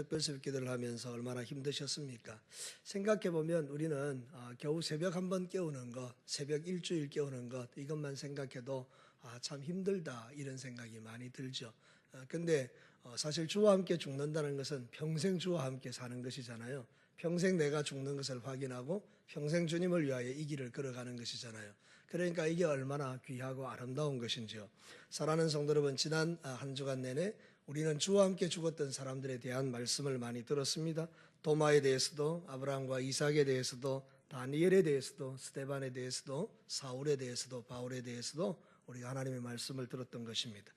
특별 새벽 기도를 하면서 얼마나 힘드셨습니까? 생각해 보면 우리는 아, 겨우 새벽 한 번 깨우는 것, 새벽 일주일 깨우는 것 이것만 생각해도 아, 참 힘들다 이런 생각이 많이 들죠. 아, 근데 어, 사실 주와 함께 죽는다는 것은 평생 주와 함께 사는 것이잖아요. 평생 내가 죽는 것을 확인하고 평생 주님을 위하여 이 길을 걸어가는 것이잖아요. 그러니까 이게 얼마나 귀하고 아름다운 것인지요. 사랑하는 성도 여러분, 지난 아, 한 주간 내내 우리는 주와 함께 죽었던 사람들에 대한 말씀을 많이 들었습니다. 도마에 대해서도 아브라함과 이삭에 대해서도 다니엘에 대해서도 스테반에 대해서도 사울에 대해서도 바울에 대해서도 우리가 하나님의 말씀을 들었던 것입니다.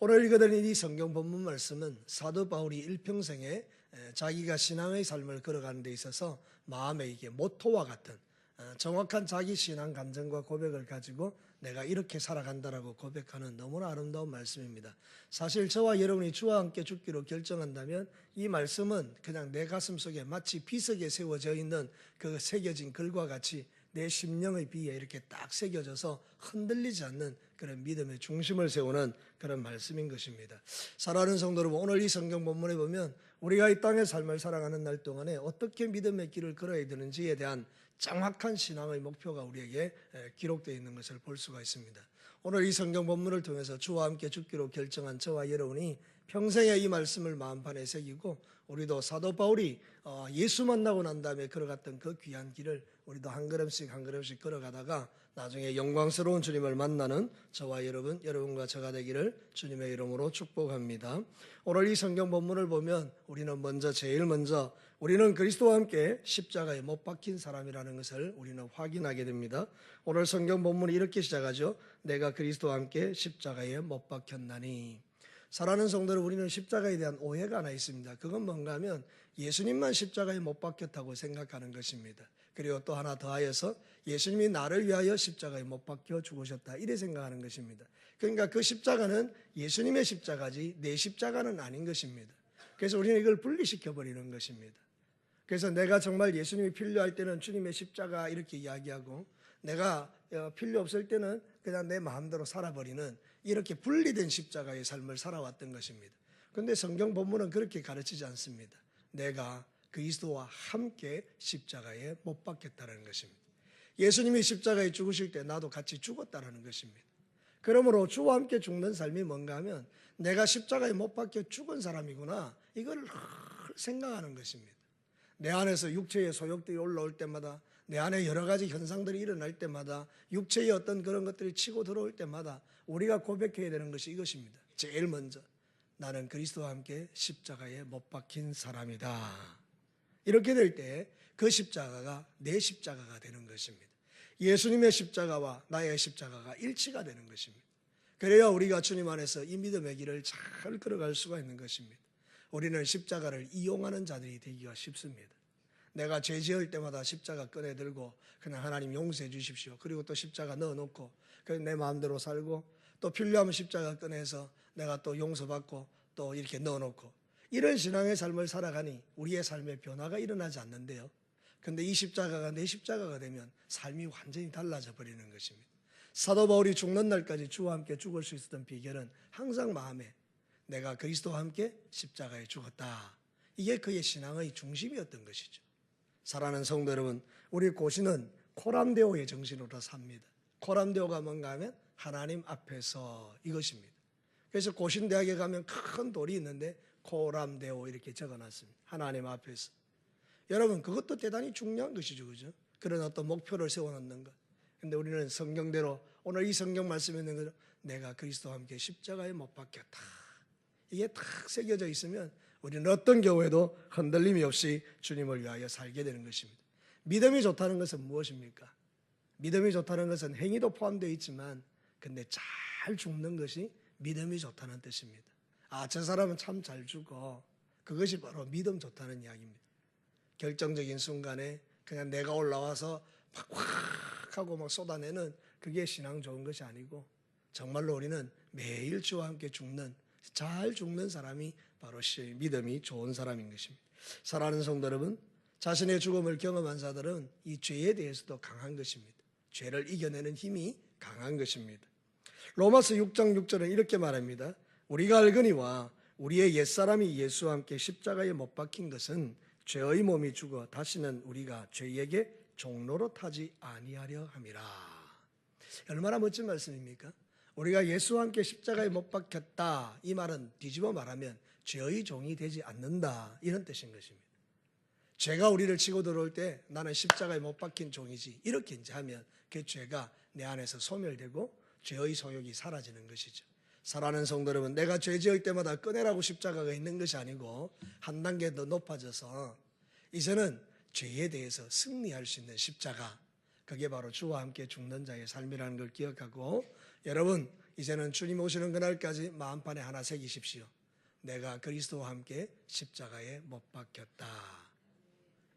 오늘 읽어드린 이 성경 본문 말씀은 사도 바울이 일평생에 에, 자기가 신앙의 삶을 걸어가는 데 있어서 마음에 이게 모토와 같은 어, 정확한 자기 신앙 감정과 고백을 가지고 내가 이렇게 살아간다라고 고백하는 너무나 아름다운 말씀입니다. 사실 저와 여러분이 주와 함께 죽기로 결정한다면 이 말씀은 그냥 내 가슴 속에 마치 비석에 세워져 있는 그 새겨진 글과 같이 내 심령의 비에 이렇게 딱 새겨져서 흔들리지 않는 그런 믿음의 중심을 세우는 그런 말씀인 것입니다. 사랑하는 성도 여러분, 오늘 이 성경 본문에 보면 우리가 이 땅의 삶을 살아가는 날 동안에 어떻게 믿음의 길을 걸어야 되는지에 대한 정확한 신앙의 목표가 우리에게 기록되어 있는 것을 볼 수가 있습니다. 오늘 이 성경 본문을 통해서 주와 함께 죽기로 결정한 저와 여러분이 평생에 이 말씀을 마음판에 새기고 우리도 사도 바울이 어, 예수 만나고 난 다음에 걸어갔던 그 귀한 길을 우리도 한 걸음씩 한 걸음씩 걸어가다가 나중에 영광스러운 주님을 만나는 저와 여러분, 여러분과 저가 되기를 주님의 이름으로 축복합니다. 오늘 이 성경 본문을 보면 우리는 먼저 제일 먼저 우리는 그리스도와 함께 십자가에 못 박힌 사람이라는 것을 우리는 확인하게 됩니다. 오늘 성경 본문이 이렇게 시작하죠. 내가 그리스도와 함께 십자가에 못 박혔나니. 사랑하는 성도들 우리는 십자가에 대한 오해가 하나 있습니다. 그건 뭔가 하면 예수님만 십자가에 못 박혔다고 생각하는 것입니다. 그리고 또 하나 더하여서 예수님이 나를 위하여 십자가에 못 박혀 죽으셨다 이래 생각하는 것입니다. 그러니까 그 십자가는 예수님의 십자가지 내 십자가는 아닌 것입니다. 그래서 우리는 이걸 분리시켜 버리는 것입니다. 그래서 내가 정말 예수님이 필요할 때는 주님의 십자가 이렇게 이야기하고 내가 어, 필요 없을 때는 그냥 내 마음대로 살아버리는 이렇게 분리된 십자가의 삶을 살아왔던 것입니다. 그런데 성경 본문은 그렇게 가르치지 않습니다. 내가 그리스도와 함께 십자가에 못 박혔다는 것입니다. 예수님이 십자가에 죽으실 때 나도 같이 죽었다는 것입니다. 그러므로 주와 함께 죽는 삶이 뭔가 하면 내가 십자가에 못 박혀 죽은 사람이구나 이걸 생각하는 것입니다. 내 안에서 육체의 소욕들이 올라올 때마다 내 안에 여러 가지 현상들이 일어날 때마다 육체의 어떤 그런 것들이 치고 들어올 때마다 우리가 고백해야 되는 것이 이것입니다. 제일 먼저 나는 그리스도와 함께 십자가에 못 박힌 사람이다. 이렇게 될 때 그 십자가가 내 십자가가 되는 것입니다. 예수님의 십자가와 나의 십자가가 일치가 되는 것입니다. 그래야 우리가 주님 안에서 이 믿음의 길을 잘 걸어갈 수가 있는 것입니다. 우리는 십자가를 이용하는 자들이 되기가 쉽습니다. 내가 죄 지을 때마다 십자가 꺼내 들고 그냥 하나님 용서해 주십시오. 그리고 또 십자가 넣어 놓고 내 마음대로 살고 또 필요하면 십자가 꺼내서 내가 또 용서받고 또 이렇게 넣어 놓고 이런 신앙의 삶을 살아가니 우리의 삶에 변화가 일어나지 않는데요. 근데 이 십자가가 내 십자가가 되면 삶이 완전히 달라져 버리는 것입니다. 사도 바울이 죽는 날까지 주와 함께 죽을 수 있었던 비결은 항상 마음에 내가 그리스도와 함께 십자가에 죽었다. 이게 그의 신앙의 중심이었던 것이죠. 사랑하는 성도 여러분, 우리 고신은 코람데오의 정신으로 삽니다. 코람데오가 뭔가 하면 하나님 앞에서 이것입니다. 그래서 고신대학에 가면 큰 돌이 있는데 코람데오 이렇게 적어놨습니다. 하나님 앞에서. 여러분, 그것도 대단히 중요한 것이죠. 그죠? 그런 어떤 목표를 세워놓는 것. 근데 우리는 성경대로 오늘 이 성경 말씀에 있는 거죠. 내가 그리스도와 함께 십자가에 못 박혔다. 이게 탁 새겨져 있으면 우리는 어떤 경우에도 흔들림이 없이 주님을 위하여 살게 되는 것입니다. 믿음이 좋다는 것은 무엇입니까? 믿음이 좋다는 것은 행위도 포함되어 있지만 근데 잘 죽는 것이 믿음이 좋다는 뜻입니다. 아, 저 사람은 참 잘 죽어. 그것이 바로 믿음 좋다는 이야기입니다. 결정적인 순간에 그냥 내가 올라와서 막 확 하고 막 쏟아내는 그게 신앙 좋은 것이 아니고 정말로 우리는 매일 주와 함께 죽는 잘 죽는 사람이 바로 믿음이 좋은 사람인 것입니다. 사랑하는 성도 여러분, 자신의 죽음을 경험한 자들은 이 죄에 대해서도 강한 것입니다. 죄를 이겨내는 힘이 강한 것입니다. 로마서 6장 6절은 이렇게 말합니다. 우리가 알거니와 우리의 옛사람이 예수와 함께 십자가에 못 박힌 것은 죄의 몸이 죽어 다시는 우리가 죄에게 종로로 타지 아니하려 함이라. 얼마나 멋진 말씀입니까? 우리가 예수와 함께 십자가에 못 박혔다. 이 말은 뒤집어 말하면 죄의 종이 되지 않는다. 이런 뜻인 것입니다. 죄가 우리를 치고 들어올 때 나는 십자가에 못 박힌 종이지. 이렇게 이제 하면 그 죄가 내 안에서 소멸되고 죄의 소욕이 사라지는 것이죠. 사랑하는 성도 여러분, 내가 죄 지을 때마다 꺼내라고 십자가가 있는 것이 아니고 한 단계 더 높아져서 이제는 죄에 대해서 승리할 수 있는 십자가. 그게 바로 주와 함께 죽는 자의 삶이라는 걸 기억하고 여러분, 이제는 주님 오시는 그날까지 마음판에 하나 새기십시오. 내가 그리스도와 함께 십자가에 못 박혔다.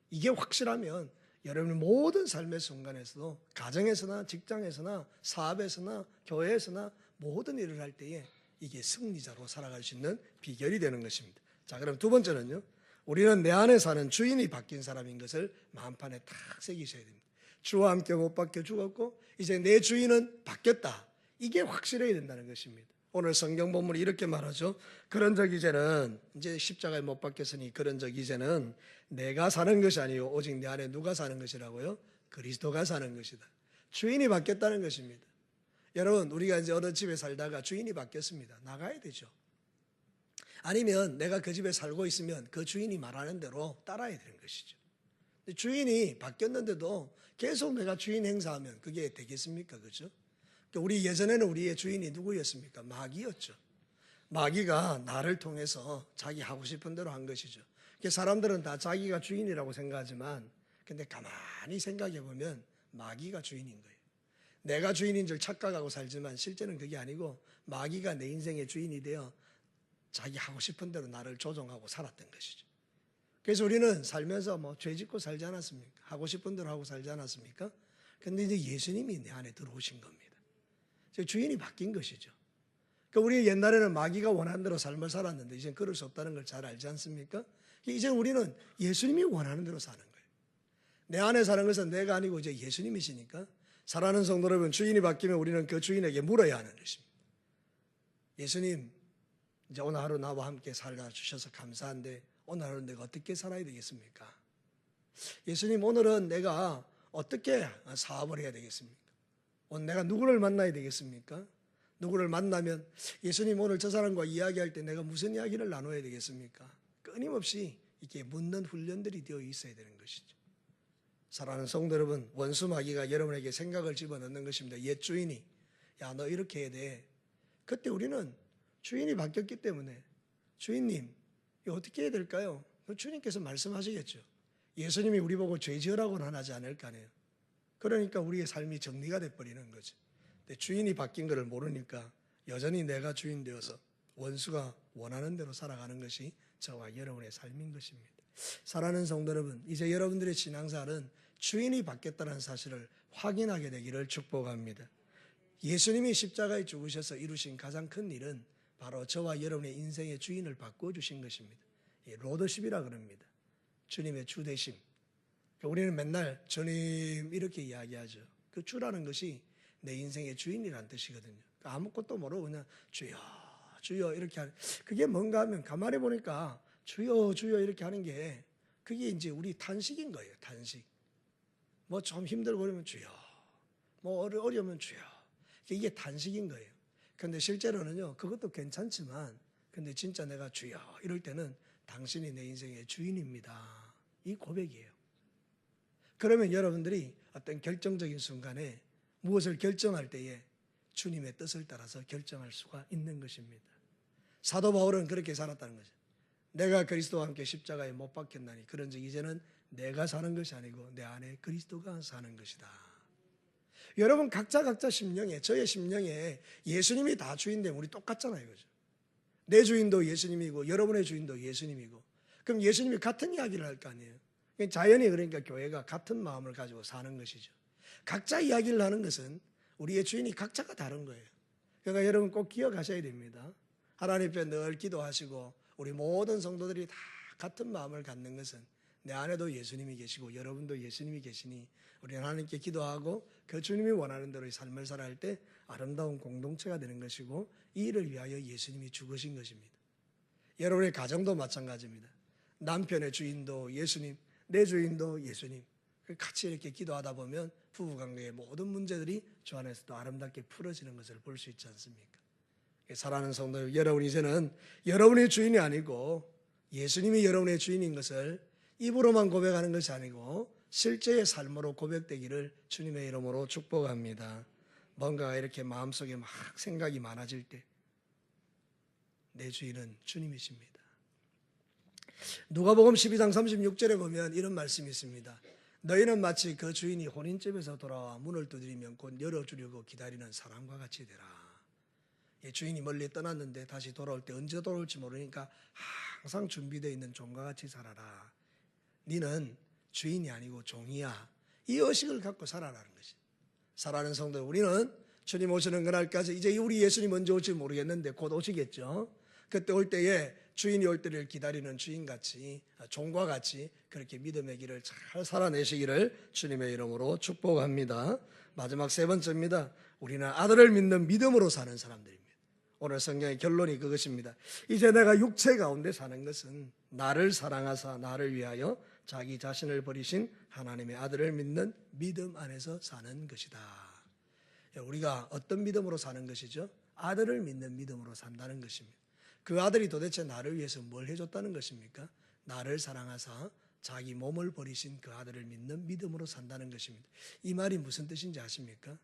이게 확실하면 여러분의 모든 삶의 순간에서도 가정에서나 직장에서나 사업에서나 교회에서나 모든 일을 할 때에 이게 승리자로 살아갈 수 있는 비결이 되는 것입니다. 자, 그럼 두 번째는요. 우리는 내 안에 사는 주인이 바뀐 사람인 것을 마음판에 탁 새기셔야 됩니다. 주와 함께 못 박혀 죽었고 이제 내 주인은 바뀌었다. 이게 확실해야 된다는 것입니다. 오늘 성경 본문이 이렇게 말하죠. 그런 적 이제는 이제 십자가에 못 박혔으니 그런 적 이제는 내가 사는 것이 아니요 오직 내 안에 누가 사는 것이라고요? 그리스도가 사는 것이다. 주인이 바뀌었다는 것입니다. 여러분 우리가 이제 어느 집에 살다가 주인이 바뀌었습니다. 나가야 되죠. 아니면 내가 그 집에 살고 있으면 그 주인이 말하는 대로 따라야 되는 것이죠. 주인이 바뀌었는데도 계속 내가 주인 행사하면 그게 되겠습니까? 그죠? 그러니까 우리 예전에는 우리의 주인이 누구였습니까? 마귀였죠. 마귀가 나를 통해서 자기 하고 싶은 대로 한 것이죠. 사람들은 다 자기가 주인이라고 생각하지만 근데 가만히 생각해 보면 마귀가 주인인 거예요. 내가 주인인 줄 착각하고 살지만 실제는 그게 아니고 마귀가 내 인생의 주인이 되어 자기 하고 싶은 대로 나를 조종하고 살았던 것이죠. 그래서 우리는 살면서 뭐 죄 짓고 살지 않았습니까? 하고 싶은 대로 하고 살지 않았습니까? 근데 이제 예수님이 내 안에 들어오신 겁니다. 주인이 바뀐 것이죠. 그러니까 우리 옛날에는 마귀가 원하는 대로 삶을 살았는데 이제 그럴 수 없다는 걸 잘 알지 않습니까? 이제 우리는 예수님이 원하는 대로 사는 거예요. 내 안에 사는 것은 내가 아니고 이제 예수님이시니까 사랑하는 성도 여러분 주인이 바뀌면 우리는 그 주인에게 물어야 하는 것입니다. 예수님 이제 오늘 하루 나와 함께 살아 주셔서 감사한데 오늘 하루 내가 어떻게 살아야 되겠습니까? 예수님 오늘은 내가 어떻게 사업을 해야 되겠습니까? 오늘 내가 누구를 만나야 되겠습니까? 누구를 만나면 예수님 오늘 저 사람과 이야기할 때 내가 무슨 이야기를 나눠야 되겠습니까? 끊임없이 이렇게 묻는 훈련들이 되어 있어야 되는 것이죠. 사랑하는 성도 여러분, 원수 마귀가 여러분에게 생각을 집어넣는 것입니다. 옛 주인이 야 너 이렇게 해야 돼. 그때 우리는 주인이 바뀌었기 때문에 주인님 이거 어떻게 해야 될까요? 주님께서 말씀하시겠죠. 예수님이 우리 보고 죄 지으라고는 하지 않을 거 아니에요. 그러니까 우리의 삶이 정리가 돼버리는 거죠. 근데 주인이 바뀐 것을 모르니까 여전히 내가 주인 되어서 원수가 원하는 대로 살아가는 것이 저와 여러분의 삶인 것입니다. 사랑하는 성도 여러분, 이제 여러분들의 신앙사는 주인이 바뀌었다는 사실을 확인하게 되기를 축복합니다. 예수님이 십자가에 죽으셔서 이루신 가장 큰 일은 바로 저와 여러분의 인생의 주인을 바꿔 주신 것입니다. 로더십이라 그럽니다. 주님의 주대심. 그러니까 우리는 맨날 주님 이렇게 이야기하죠. 그 주라는 것이 내 인생의 주인이라는 뜻이거든요. 그러니까 아무것도 모르고 그냥 주여, 주여 이렇게 하는. 그게 뭔가 하면 가만히 보니까 주여, 주여 이렇게 하는 게 그게 이제 우리 탄식인 거예요. 탄식. 뭐 좀 힘들고 그러면 주여. 뭐 어려우면 주여. 이게 탄식인 거예요. 근데 실제로는요, 그것도 괜찮지만, 근데 진짜 내가 주여. 이럴 때는 당신이 내 인생의 주인입니다. 이 고백이에요. 그러면 여러분들이 어떤 결정적인 순간에 무엇을 결정할 때에 주님의 뜻을 따라서 결정할 수가 있는 것입니다. 사도 바울은 그렇게 살았다는 거죠. 내가 그리스도와 함께 십자가에 못 박혔나니 그런즉 이제는 내가 사는 것이 아니고 내 안에 그리스도가 사는 것이다. 여러분 각자 각자 심령에 저의 심령에 예수님이 다 주인데 우리 똑같잖아요. 그죠? 내 주인도 예수님이고 여러분의 주인도 예수님이고 그럼 예수님이 같은 이야기를 할 거 아니에요. 자연히 그러니까 교회가 같은 마음을 가지고 사는 것이죠. 각자 이야기를 하는 것은 우리의 주인이 각자가 다른 거예요. 그러니까 여러분 꼭 기억하셔야 됩니다. 하나님 앞에 늘 기도하시고 우리 모든 성도들이 다 같은 마음을 갖는 것은 내 안에도 예수님이 계시고 여러분도 예수님이 계시니 우리 하나님께 기도하고 그 주님이 원하는 대로 삶을 살아갈 때 아름다운 공동체가 되는 것이고 이 일을 위하여 예수님이 죽으신 것입니다. 여러분의 가정도 마찬가지입니다. 남편의 주인도 예수님, 내 주인도 예수님. 같이 이렇게 기도하다 보면 부부관계의 모든 문제들이 주 안에서도 아름답게 풀어지는 것을 볼 수 있지 않습니까? 사랑하는 성도 여러분 이제는 여러분의 주인이 아니고 예수님이 여러분의 주인인 것을 입으로만 고백하는 것이 아니고 실제의 삶으로 고백되기를 주님의 이름으로 축복합니다. 뭔가 이렇게 마음속에 막 생각이 많아질 때 내 주인은 주님이십니다. 누가복음 12장 36절에 보면 이런 말씀이 있습니다. 너희는 마치 그 주인이 혼인집에서 돌아와 문을 두드리면 곧 열어주려고 기다리는 사람과 같이 되라. 이 주인이 멀리 떠났는데 다시 돌아올 때 언제 돌아올지 모르니까 항상 준비되어 있는 종과 같이 살아라. 너는 주인이 아니고 종이야. 이 의식을 갖고 살아라는 것이. 살아는 성도 우리는 주님 오시는 그날까지 이제 우리 예수님 언제 올지 모르겠는데 곧 오시겠죠. 그때 올 때에 주인이 올 때를 기다리는 주인같이 종과 같이 그렇게 믿음의 길을 잘 살아내시기를 주님의 이름으로 축복합니다. 마지막 세 번째입니다. 우리는 아들을 믿는 믿음으로 사는 사람들입니다. 오늘 성경의 결론이 그것입니다. 이제 내가 육체 가운데 사는 것은 나를 사랑하사 나를 위하여 자기 자신을 버리신 하나님의 아들을 믿는 믿음 안에서 사는 것이다. 우리가 어떤 믿음으로 사는 것이죠? 아들을 믿는 믿음으로 산다는 것입니다. 그 아들이 도대체 나를 위해서 뭘 해줬다는 것입니까? 나를 사랑하사 자기 몸을 버리신 그 아들을 믿는 믿음으로 산다는 것입니다. 이 말이 무슨 뜻인지 아십니까?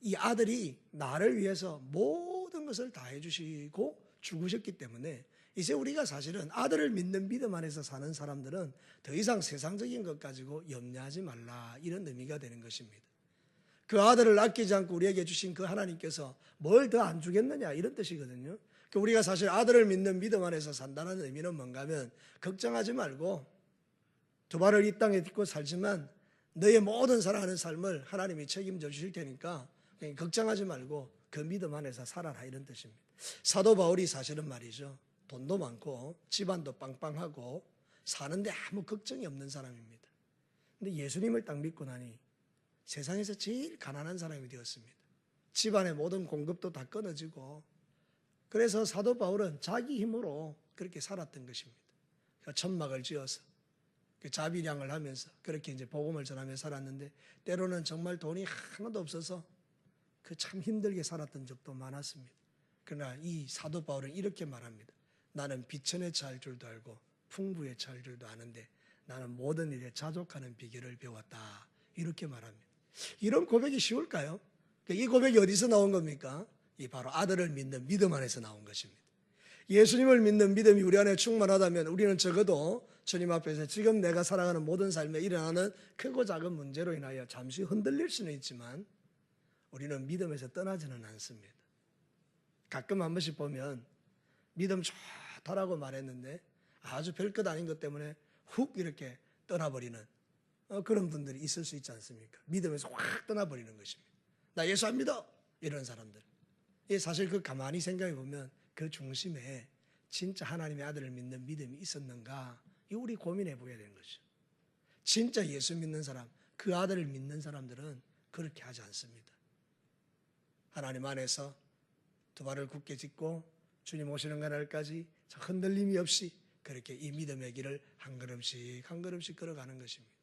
이 아들이 나를 위해서 모 든 것을 다 해주시고 죽으셨기 때문에 이제 우리가 사실은 아들을 믿는 믿음 안에서 사는 사람들은 더 이상 세상적인 것 가지고 염려하지 말라 이런 의미가 되는 것입니다. 그 아들을 아끼지 않고 우리에게 주신 그 하나님께서 뭘 더 안 주겠느냐 이런 뜻이거든요. 그 우리가 사실 아들을 믿는 믿음 안에서 산다는 의미는 뭔가 하면 걱정하지 말고 두 발을 이 땅에 딛고 살지만 너의 모든 살아가는 삶을 하나님이 책임져 주실 테니까 걱정하지 말고 그 믿음 안에서 살아라 이런 뜻입니다. 사도 바울이 사실은 말이죠. 돈도 많고 집안도 빵빵하고 사는데 아무 걱정이 없는 사람입니다. 근데 예수님을 딱 믿고 나니 세상에서 제일 가난한 사람이 되었습니다. 집안의 모든 공급도 다 끊어지고 그래서 사도 바울은 자기 힘으로 그렇게 살았던 것입니다. 천막을 지어서 그 자비량을 하면서 그렇게 이제 복음을 전하며 살았는데 때로는 정말 돈이 하나도 없어서 그 참 힘들게 살았던 적도 많았습니다. 그러나 이 사도 바울은 이렇게 말합니다. 나는 비천에 차일 줄도 알고 풍부에 차일 줄도 아는데 나는 모든 일에 자족하는 비결을 배웠다. 이렇게 말합니다. 이런 고백이 쉬울까요? 이 고백이 어디서 나온 겁니까? 이 바로 아들을 믿는 믿음 안에서 나온 것입니다. 예수님을 믿는 믿음이 우리 안에 충만하다면 우리는 적어도 주님 앞에서 지금 내가 살아가는 모든 삶에 일어나는 크고 작은 문제로 인하여 잠시 흔들릴 수는 있지만 우리는 믿음에서 떠나지는 않습니다. 가끔 한 번씩 보면 믿음 좋다라고 말했는데 아주 별것 아닌 것 때문에 훅 이렇게 떠나버리는 어, 그런 분들이 있을 수 있지 않습니까? 믿음에서 확 떠나버리는 것입니다. 나 예수 안 믿어! 이런 사람들. 예, 사실 그 가만히 생각해 보면 그 중심에 진짜 하나님의 아들을 믿는 믿음이 있었는가? 이 우리 고민해 보야 되는 것이죠. 진짜 예수 믿는 사람, 그 아들을 믿는 사람들은 그렇게 하지 않습니다. 하나님 안에서 두 발을 굳게 짚고 주님 오시는 그날까지 흔들림이 없이 그렇게 이 믿음의 길을 한 걸음씩 한 걸음씩 걸어가는 것입니다.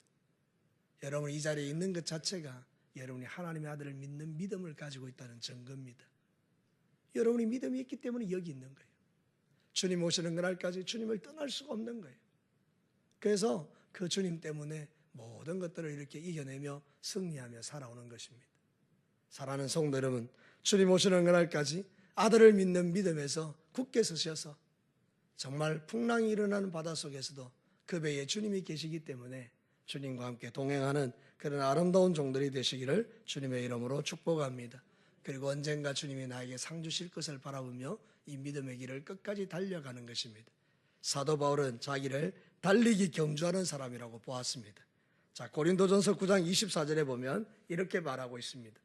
여러분 이 자리에 있는 것 자체가 여러분이 하나님의 아들을 믿는 믿음을 가지고 있다는 증거입니다. 여러분이 믿음이 있기 때문에 여기 있는 거예요. 주님 오시는 그날까지 주님을 떠날 수가 없는 거예요. 그래서 그 주님 때문에 모든 것들을 이렇게 이겨내며 승리하며 살아오는 것입니다. 사랑하는 성도 여러분, 주님 오시는 그날까지 아들을 믿는 믿음에서 굳게 서셔서 정말 풍랑이 일어나는 바다 속에서도 그 배에 주님이 계시기 때문에 주님과 함께 동행하는 그런 아름다운 종들이 되시기를 주님의 이름으로 축복합니다. 그리고 언젠가 주님이 나에게 상 주실 것을 바라보며 이 믿음의 길을 끝까지 달려가는 것입니다. 사도 바울은 자기를 달리기 경주하는 사람이라고 보았습니다. 자, 고린도전서 9장 24절에 보면 이렇게 말하고 있습니다.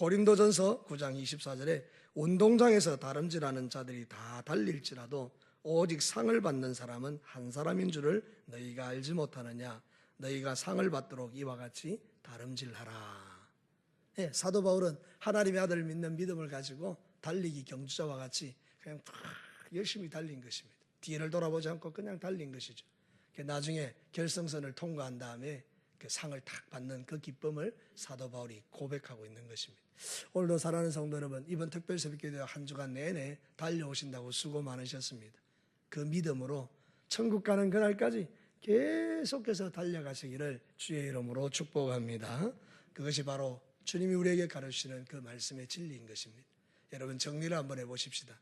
고린도전서 9장 24절에 운동장에서 다름질하는 자들이 다 달릴지라도 오직 상을 받는 사람은 한 사람인 줄을 너희가 알지 못하느냐 너희가 상을 받도록 이와 같이 다름질하라. 예, 사도 바울은 하나님의 아들을 믿는 믿음을 가지고 달리기 경주자와 같이 그냥 탁 열심히 달린 것입니다. 뒤를 돌아보지 않고 그냥 달린 것이죠. 그 나중에 결승선을 통과한 다음에 그 상을 탁 받는 그 기쁨을 사도 바울이 고백하고 있는 것입니다. 오늘도 사랑하는 성도 여러분, 이번 특별 새벽기도 한 주간 내내 달려오신다고 수고 많으셨습니다. 그 믿음으로 천국 가는 그날까지 계속해서 달려가시기를 주의 이름으로 축복합니다. 그것이 바로 주님이 우리에게 가르치는 그 말씀의 진리인 것입니다. 여러분 정리를 한번 해보십시다.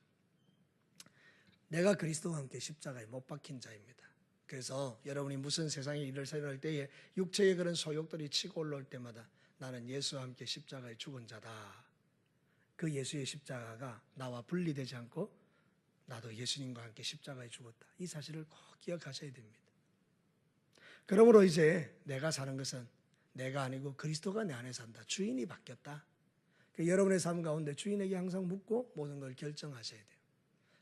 내가 그리스도와 함께 십자가에 못 박힌 자입니다. 그래서 여러분이 무슨 세상의 일을 생각할 때에 육체의 그런 소욕들이 치고 올라올 때마다 나는 예수와 함께 십자가에 죽은 자다. 그 예수의 십자가가 나와 분리되지 않고 나도 예수님과 함께 십자가에 죽었다. 이 사실을 꼭 기억하셔야 됩니다. 그러므로 이제 내가 사는 것은 내가 아니고 그리스도가 내 안에 산다. 주인이 바뀌었다. 그 여러분의 삶 가운데 주인에게 항상 묻고 모든 걸 결정하셔야 돼요.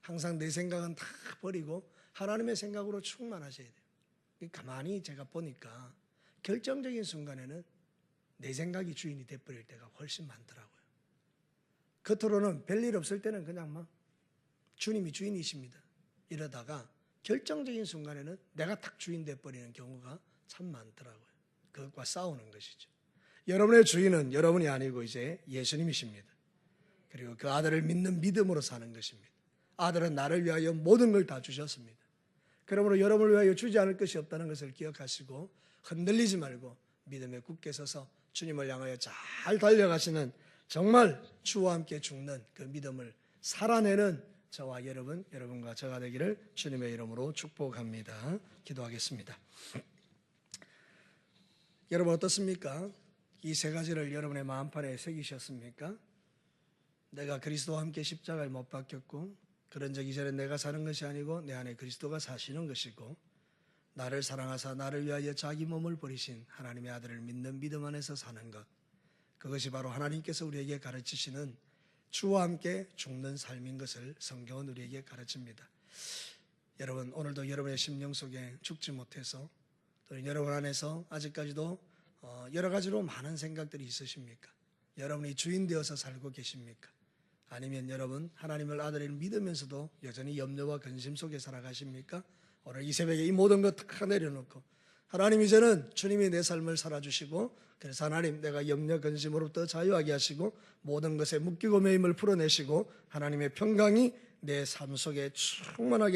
항상 내 생각은 다 버리고 하나님의 생각으로 충만하셔야 돼요. 가만히 제가 보니까 결정적인 순간에는 내 생각이 주인이 돼버릴 때가 훨씬 많더라고요. 겉으로는 별일 없을 때는 그냥 막 주님이 주인이십니다. 이러다가 결정적인 순간에는 내가 딱 주인 돼버리는 경우가 참 많더라고요. 그것과 싸우는 것이죠. 여러분의 주인은 여러분이 아니고 이제 예수님이십니다. 그리고 그 아들을 믿는 믿음으로 사는 것입니다. 아들은 나를 위하여 모든 걸 다 주셨습니다. 그러므로 여러분을 위하여 주지 않을 것이 없다는 것을 기억하시고 흔들리지 말고 믿음에 굳게 서서 주님을 향하여 잘 달려가시는 정말 주와 함께 죽는 그 믿음을 살아내는 저와 여러분, 여러분과 저가 되기를 주님의 이름으로 축복합니다. 기도하겠습니다. 여러분 어떻습니까? 이 세 가지를 여러분의 마음판에 새기셨습니까? 내가 그리스도와 함께 십자가에 못 박혔고 그런 적 이전에 내가 사는 것이 아니고 내 안에 그리스도가 사시는 것이고 나를 사랑하사 나를 위하여 자기 몸을 버리신 하나님의 아들을 믿는 믿음 안에서 사는 것 그것이 바로 하나님께서 우리에게 가르치시는 주와 함께 죽는 삶인 것을 성경은 우리에게 가르칩니다. 여러분 오늘도 여러분의 심령 속에 죽지 못해서 또 여러분 안에서 아직까지도 어, 여러 가지로 많은 생각들이 있으십니까? 여러분이 주인 되어서 살고 계십니까? 아니면 여러분 하나님을 아들을 믿으면서도 여전히 염려와 근심 속에 살아가십니까? 오늘 이 새벽에 이 모든 것다 내려놓고 하나님 이제는 주님이 내 삶을 살아주시고 그래서 하나님 내가 염려 근심으로부터 자유하게 하시고 모든 것에 묶이고 매임을 풀어내시고 하나님의 평강이 내 삶 속에 충만하게